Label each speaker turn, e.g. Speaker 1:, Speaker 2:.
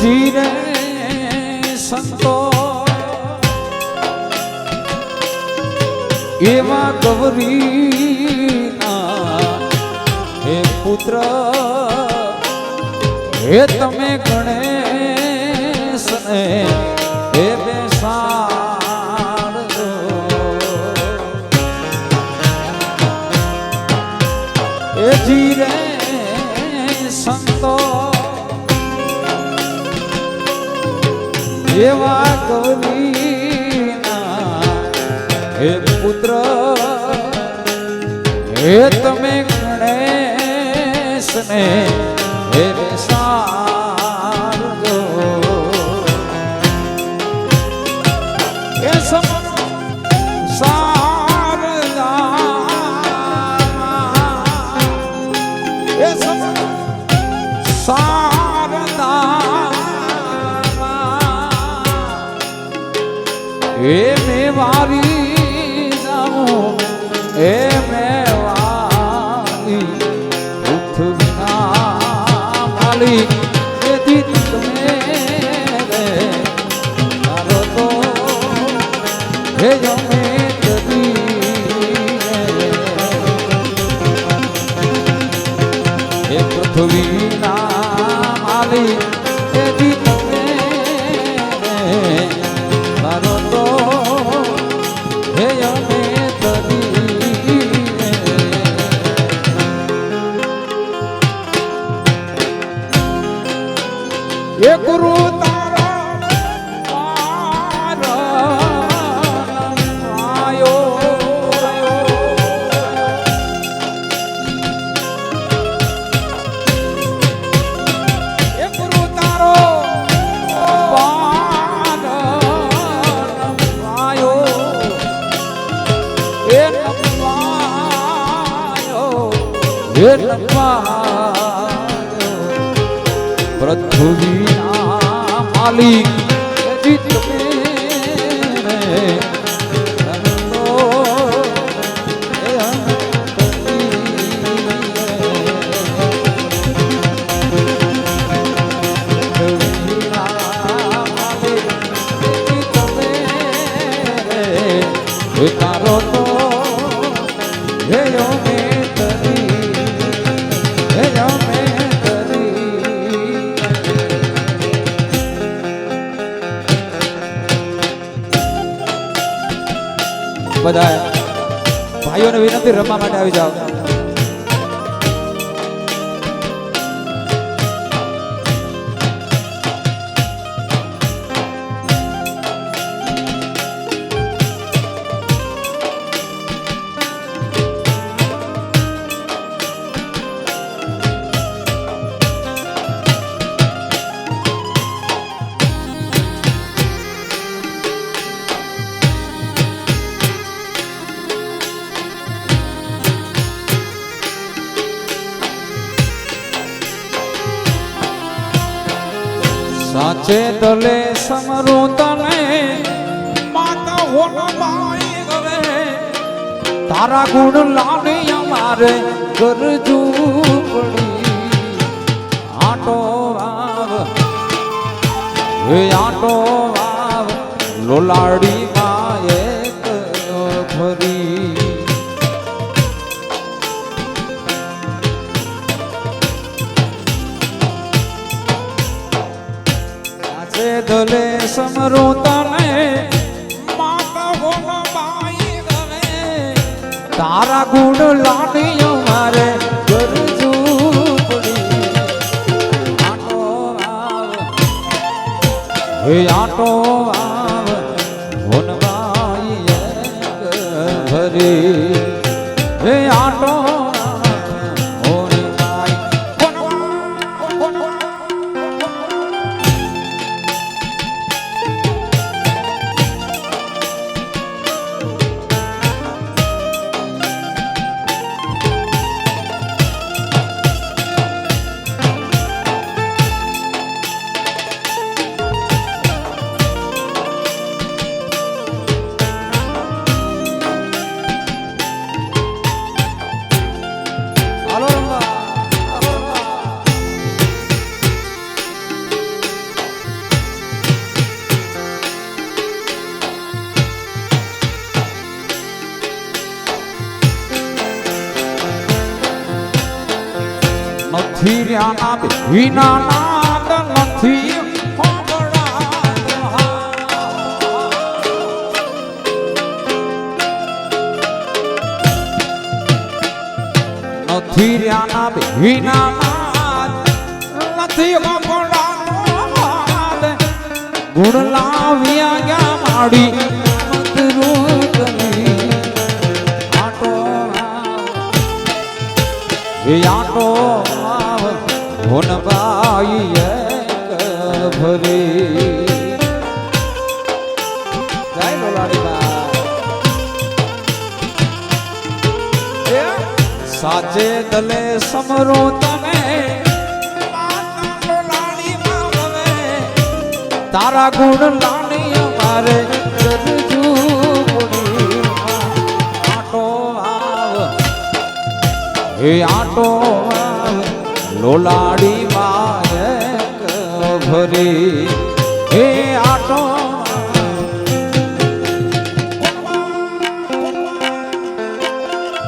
Speaker 1: જીરે સંતો એવા ગૌરી હે પુત્ર હે તમે ગણેશને હે બેસા જીરે એવા ગૌરીના હે પુત્ર હે તમે ગણેશને હે બેસાડજો એ સમ એ મેવારી જાઉં એ મેવારી પૃથ્વીના માલિક તેથી તમે રે, તારો તો હે જમે હે પૃથ્વીના માલિક હે નમાયો પૃથ્વીના માલિક તારો તો હે બધા ભાઈઓને વિનંતી રમવા માટે આવી જાઓ. સાચે દલે સમરું તને? માતા હોનમાઈ ગવે. તારા ગુણ લાને અમારે ગરજુ પડી. આટો વાવ હે આટો વાવ લોલાડી દલે સમરું તને માતા હોનમાઈ ગવે તારા ગુણ લાડ્યો મારે હે આટો આવ હોનમાઈ એક ભરી. હે આટો નથી રહ્યા વિના નાદ નથી. નથી રહ્યા ના વિના નાદ નથી. ગુણ લાવ્યા ગયા માડી આટો આવ. એ ધોન બાઈ ભરી જય લોલાડી બા સાચે દલે સમરો તમે. તારા ગુણ લાણી અમારે. આટો આવ એ આટો લોલાડી મારે ભરી એ